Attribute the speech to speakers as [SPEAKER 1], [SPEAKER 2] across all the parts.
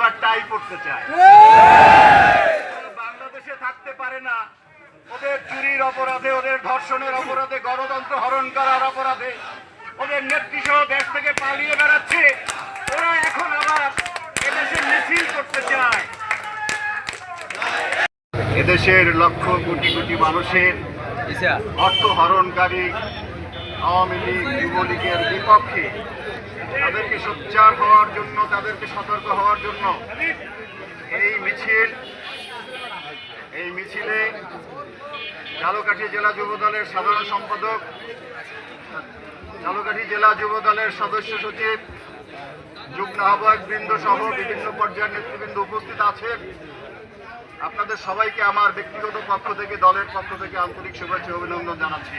[SPEAKER 1] আবার টাই পড়তে চায় বাংলাদেশে থাকতে পারে না। ওদের চুরির অপরাধে ওদের ধর্ষণের অপরাধে গণতন্ত্র হরণ করার অপরাধে ওদের নেত্রী সহ দেশ থেকে পালিয়ে বেড়াচ্ছে। ওরা এখন আবার এদেশে মিছিল করতে চায়। এদেশের লক্ষ কোটি কোটি মানুষের অর্থ হরণকারী আওয়ামী লীগ যুবলীগের বিপক্ষে তাদেরকে সোচ্চার হওয়ার জন্য, তাদেরকে সতর্ক হওয়ার জন্য এই মিছিল, এই মিছিলে ঝালকাঠি জেলা যুব দলের সাধারণ সম্পাদক, ঝালকাঠি জেলা যুব দলের সদস্য সচিব, যুগ্ম আহ্বায়ক বৃন্দ সহ বিভিন্ন পর্যায়ের নেতৃবৃন্দ উপস্থিত আছেন। আপনাদের সবাইকে আমার ব্যক্তিগত পক্ষ থেকে, দলের পক্ষ থেকে আন্তরিক শুভেচ্ছা অভিনন্দন জানাচ্ছি।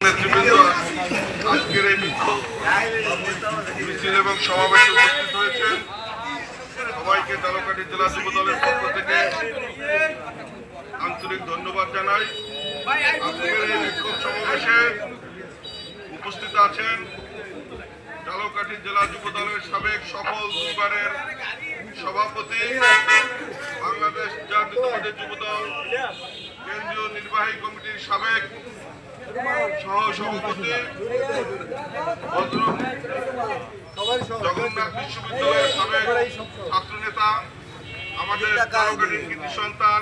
[SPEAKER 2] নেতৃবৃন্দ আজকের এই মিছিল মিছিল এবং সমাবেশে উপস্থিত হয়েছে সবাইকে তালকাঠি জেলা যুব দলের পক্ষ থেকে আন্তরিক ধন্যবাদ জানাই আজকের এই বিক্ষোভ সমাবেশে উপস্থিত আছেন। জালকাঠি জেলা যুব দলের সাবেক সফল দুইবারের সভাপতি, বাংলাদেশ জাতীয়তাবাদী যুব দল কেন্দ্রীয় নির্বাহী কমিটির সাবেক সহ সভাপতি জগন্নাথ বিশ্ববিদ্যালয়ের সাবেক ছাত্র নেতা আমাদের কৃতি সন্তান,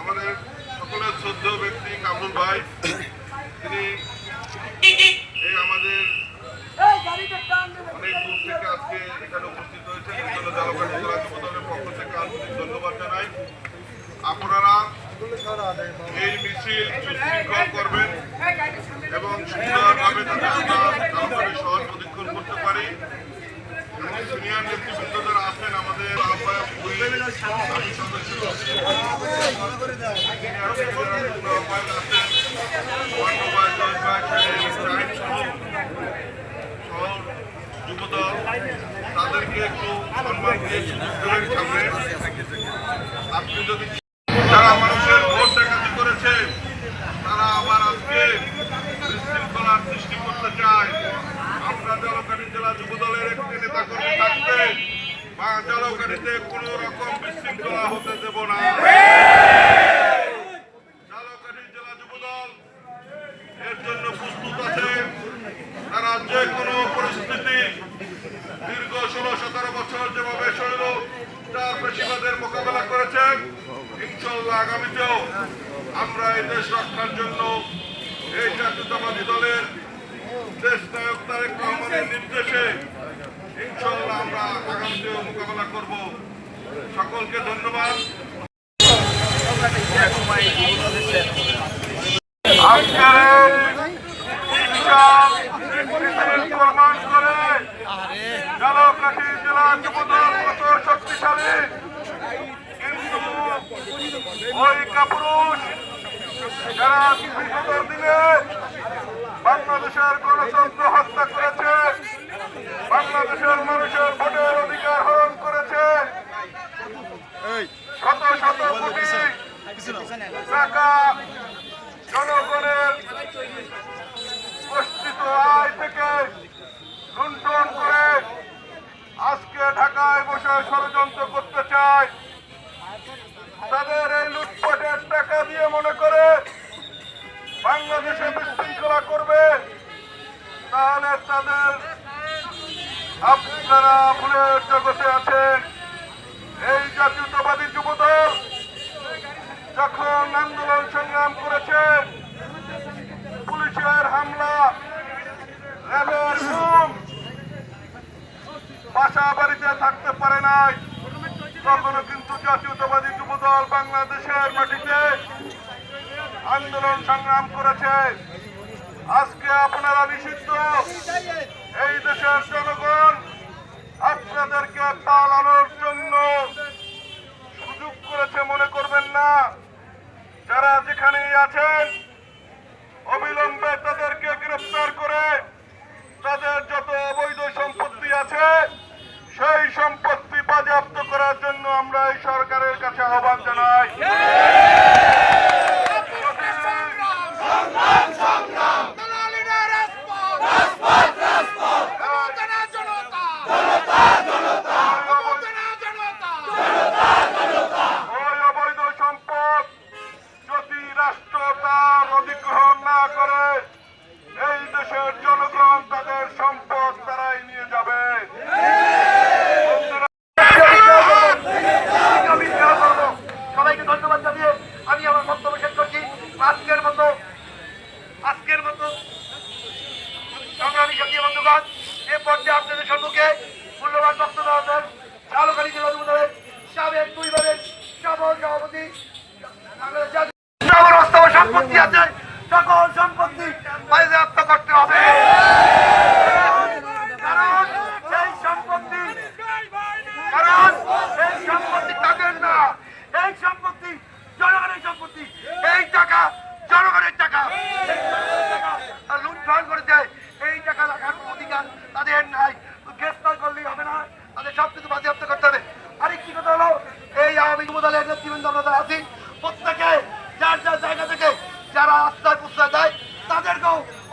[SPEAKER 2] আমাদের সকলের শ্রদ্ধেয় ব্যক্তি কামরুল ভাই তিনি এই আমাদের অনেক দূর থেকে আজকে এখানে উপস্থিত হয়েছেন এই জন্য জালকাঠি জেলা যুব দলের পক্ষ থেকে আন্তরিক ধন্যবাদ জানাই আপনারা এই মিছিল সুশৃঙ্খল করবেন এবং সুন্দরভাবে আমরা শহর প্রদক্ষিণ করতে পারি। সিনিয়র নেতৃবৃন্দ যারা আছেন আমাদের আহ্বায়ক কুইন, আমি সদস্য যুবদল তাদেরকে একটু সম্মান দিয়ে আপনি যদি যারা মানুষের ভোট ডাকাতি করেছে তারা আবার আজকে বিশৃঙ্খলার সৃষ্টি করতে চায় আমরা জলকাঠি জেলা যুব দলের একটি নেতা কর্মী থাকবে বা কোন রকম বিশৃঙ্খলা হতে দেব না। জেলা যুব দল এর জন্য প্রস্তুত আছে। তারা যে কোনো পরিস্থিতি দীর্ঘ ষোলো, সতেরো বছর যেভাবে শৈল পেশিবাদের মোকাবেলা করেছেন ইনশাল্লাহ আগামীতেও আমরা এই দেশ রক্ষার জন্য এই জাতীয়তাবাদী দলের দেশ নায়ক তারেক রহমানের নির্দেশে আমরা আগামীতেও মোকাবেলা করব। সকলকে ধন্যবাদ। আজকের প্রমাণ করে ঝালকাঠি জেলা যুবদল কত শক্তিশালী কিন্তু ওই কাপুরুষ যারা দিলে বাংলাদেশের গণতন্ত্র হত্যা বাংলাদেশের মাটিতে আন্দোলন সংগ্রাম করেছে। আজকে আপনারা নিষিদ্ধ। এই দেশের জনগণ আপনাদেরকে পালানোর জন্য সুযোগ করেছে মনে করবেন না। যারা যেখানেই আছেন, অবিলম্বে তাদেরকে গ্রেফতার করে তাদের যত অবৈধ সম্পত্তি আছে, সেই সম্পত্তি বাজেয়াপ্ত করার জন্য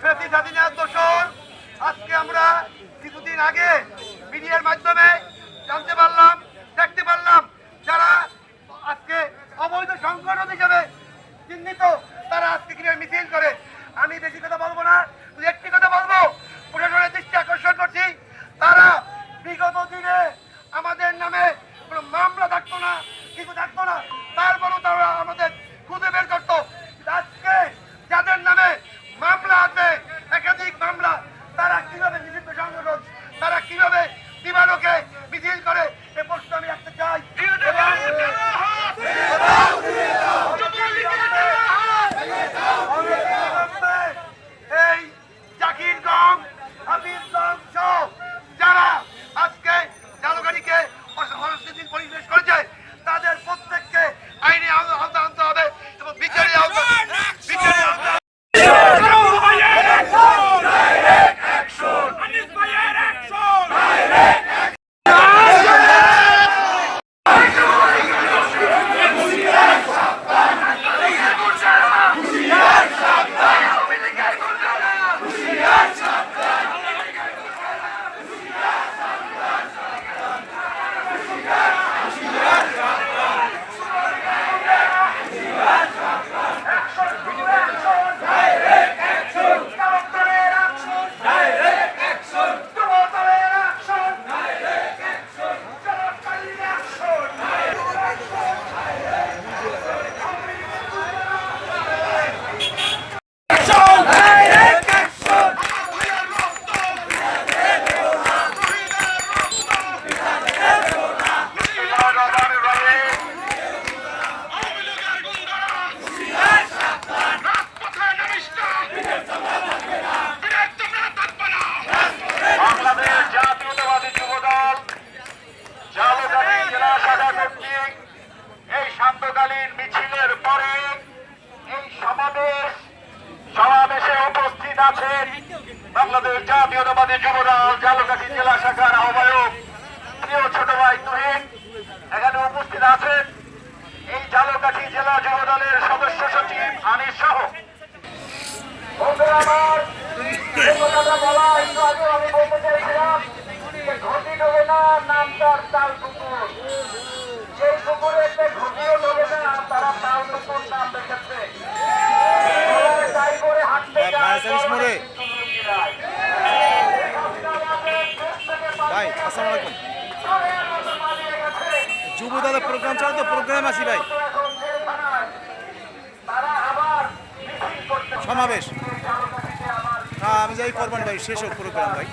[SPEAKER 1] ফেসি স্বাধীনার দোষর আজকে আমরা কিছুদিন আগে মিডিয়ার মাধ্যমে জানতে পারলাম, দেখতে পারলাম যারা আজকে অবৈধ সংগঠন হিসেবে চিহ্নিত, তারা আজকে কীভাবে মিছিল করে। আমি বেশি কথা বলব না একটি কথা বলব, প্রশাসনের দৃষ্টি আকর্ষণ করছি, তারা বিগত দিনে আমাদের নামে কোনো মামলা থাকতো না, কিছু থাকতো না, তারপরও তারা আমাদের জাতীয়তাবাদী যুবদল জালকাঠি জেলা শাখার আহ্বায়ক প্রিয় ছোট ভাই তুহিন এখানে উপস্থিত আছেন এই জালকাঠি জেলা যুবদলের সদস্য সচিব আনিস সহ না তাল কুকুর কুকুরে তারা তাল নাম দেখেছে হাঁটতে
[SPEAKER 3] আসসালামু আলাইকুম যুব দলের প্রোগ্রাম চলে তো প্রোগ্রাম আসি ভাই। সমাবেশ। হ্যাঁ আমি যাই করবেন ভাই, শেষ হোক প্রোগ্রাম ভাই।